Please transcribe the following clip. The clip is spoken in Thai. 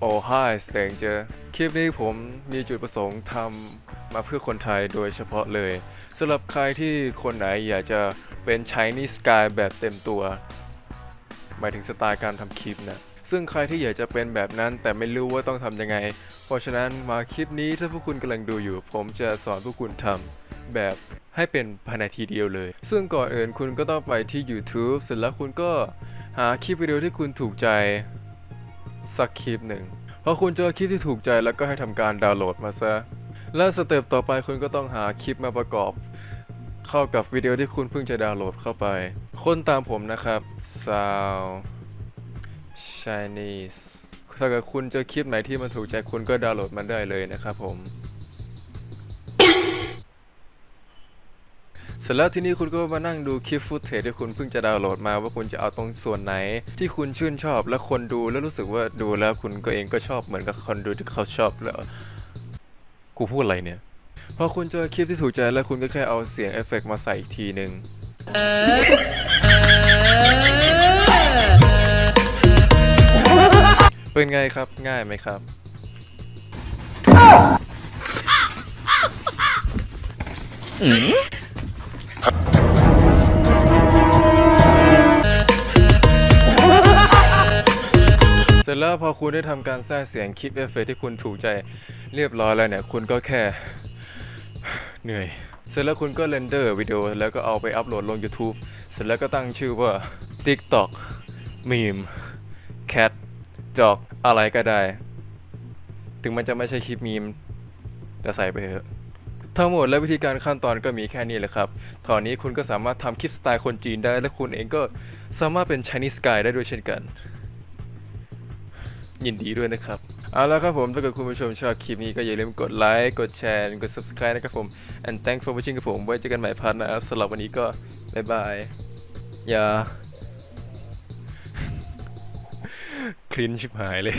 โอ้ไฮสเตงเจอคลิปนี้ผมมีจุดประสงค์ทำมาเพื่อคนไทยโดยเฉพาะเลยสำหรับใครที่คนไหนอยากจะเป็น Chinese Sky แบบเต็มตัว หมายถึงสไตล์การทำคลิปนะ ซึ่งใครที่อยากจะเป็นแบบนั้นแต่ไม่รู้ว่าต้องทำยังไง เพราะฉะนั้นมาคลิปนี้ถ้าพวกคุณกำลังดูอยู่ ผมจะสอนพวกคุณทำแบบให้เป็นภายในทีเดียวเลย ซึ่งก่อนอื่นคุณก็ต้องไปที่ YouTube เสร็จแล้วคุณก็หาคลิปวิดีโอที่คุณถูกใจ สักคลิปหนึ่งพอคุณเจอคลิปที่ถูกใจแล้วก็ให้ทำการดาวน์โหลดมาซะ และสเต็ปต่อไปคุณก็ต้องหาคลิปมาประกอบ เข้ากับวิดีโอที่คุณเพิ่งจะดาวน์โหลดเข้าไป คนตามผมนะครับ Sound Chinese ถ้าเกิดคุณเจอคลิปไหนที่มันถูกใจคุณก็ดาวน์โหลดมันได้เลยนะครับผม สร็จแล้วทีนี้คุณก็มานั่งดูคลิปฟุตเทจที่คุณเพิ่งจะดาวน์โหลดมาว่าคุณจะเอาตรงส่วนไหน ที่คุณชื่นชอบและคนดูแล้วรู้สึกว่าดูแล้วคุณก็เองก็ชอบเหมือนกับคนดูที่เขาชอบแล้ว กูพูดอะไรเนี่ย พอคุณเจอคลิปที่ถูกใจแล้วคุณก็แค่เอาเสียงเอฟเฟกต์มาใส่อีกทีหนึ่งเป็นไงครับง่ายไหมครับ เสร็จแล้วพอคุณได้ทำการแทรกเสียงคลิปเอฟเฟกที่คุณถูกใจเรียบร้อยแล้วเนี่ย คุณก็แค่เหนื่อย เสร็จแล้วคุณก็เรนเดอร์วิดีโอแล้วก็เอาไปอัพโหลดลง YouTube เสร็จแล้วก็ตั้งชื่อว่า TikTok Meme Cat จอกอะไรก็ได้ ถึงมันจะไม่ใช่คลิปมีมแต่ใส่ไปเถอะ ทั้งหมดและวิธีการขั้นตอนก็มีแค่นี้แหละครับตอนนี้คุณก็สามารถทำคลิปสไตล์คนจีนได้ และคุณเองก็สามารถเป็น Chinese Sky ได้ด้วยเช่นกัน ยินดีด้วยนะครับเอาละครับผมถ้าเกิดคุณผู้ชมชอบคลิปนี้ก็อย่าลืมกดไลค์กดแชร์กด subscribe นะครับผม and thanks for watching ครับผมไว้เจอกันใหม่พาร์ทนะครับสำหรับวันนี้ก็บ๊ายบายอย่าคลินชิบหายเลย